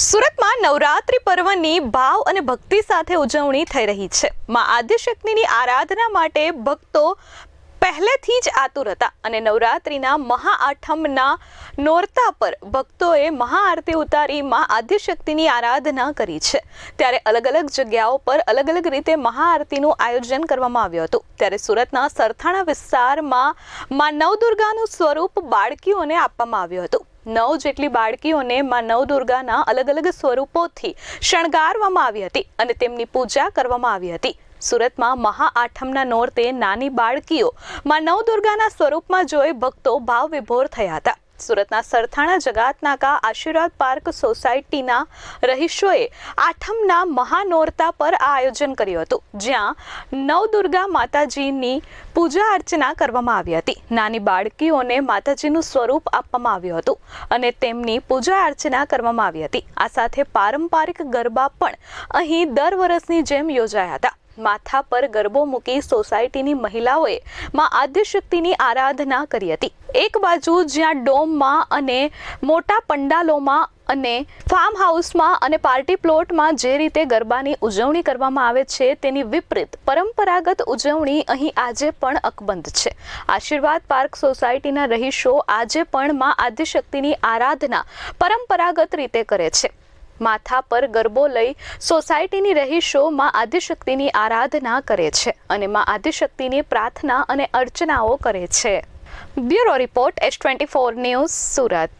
સુરતમાં નવરાત્રિ પર્વની ભાવ અને ભક્તિ સાથે ઉજવણી થઈ રહી છે. માં આદ્યશક્તિની આરાધના માટે ભક્તો પહેલેથી જ આતુર હતા અને નવરાત્રિના મહાઆઠમના નોરતા પર ભક્તોએ મહાઆરતી ઉતારી માં આદ્યશક્તિની આરાધના કરી છે. ત્યારે અલગ અલગ જગ્યાઓ પર અલગ અલગ રીતે મહાઆરતીનું આયોજન કરવામાં આવ્યું હતું. ત્યારે સુરતના સરથાણા વિસ્તારમાં માં નવદુર્ગાનું સ્વરૂપ બાળકીઓને આપવામાં આવ્યું હતું. નવ જેટલી બાળકીઓને માં નવદુર્ગાના અલગ અલગ સ્વરૂપોથી શણગારવામાં આવી હતી અને તેમની પૂજા કરવામાં આવી હતી. સુરતમાં મહાઆઠમના નોરતે નાની બાળકીઓ માં નવદુર્ગાના સ્વરૂપમાં જોઈ ભક્તો ભાવ વિભોર થયા હતા. સુરતના સરથાણા જગાતનાકા આશીર્વાદ પાર્ક સોસાયટીના રહીશોએ આઠમના મહાનોરતા પર આ આયોજન કર્યું હતું, જ્યાં નવદુર્ગા માતાજીની પૂજા અર્ચના કરવામાં આવી હતી. નાની બાળકીઓને માતાજીનું સ્વરૂપ આપવામાં આવ્યું હતું અને તેમની પૂજા અર્ચના કરવામાં આવી હતી. આ સાથે પારંપરિક ગરબા પણ અહીં દર વર્ષની જેમ યોજાયા હતા. માથા પર ગરબો મૂકી સોસાયટીની મહિલાઓએ માં આદ્યશક્તિની આરાધના કરી હતી. એક બાજુ જ્યાં ડોમમાં અને મોટા પંડાલોમાં અને ફાર્મ હાઉસમાં અને પાર્ટી પ્લોટમાં જે રીતે ગરબાની ઉજવણી કરવામાં આવે છે, તેની વિપરીત પરંપરાગત ઉજવણી અહીં આજે પણ અકબંધ છે. આશીર્વાદ પાર્ક સોસાયટીના રહીશો આજે પણ માં આદ્યશક્તિની આરાધના પરંપરાગત રીતે કરે છે. માથા પર ગરબો લઈ સોસાયટીની રહીશો માં આદ્યશક્તિની આરાધના કરે છે અને માં આદ્યશક્તિની પ્રાર્થના અને અર્ચનાઓ કરે છે. Bureau report S twenty four news Surat.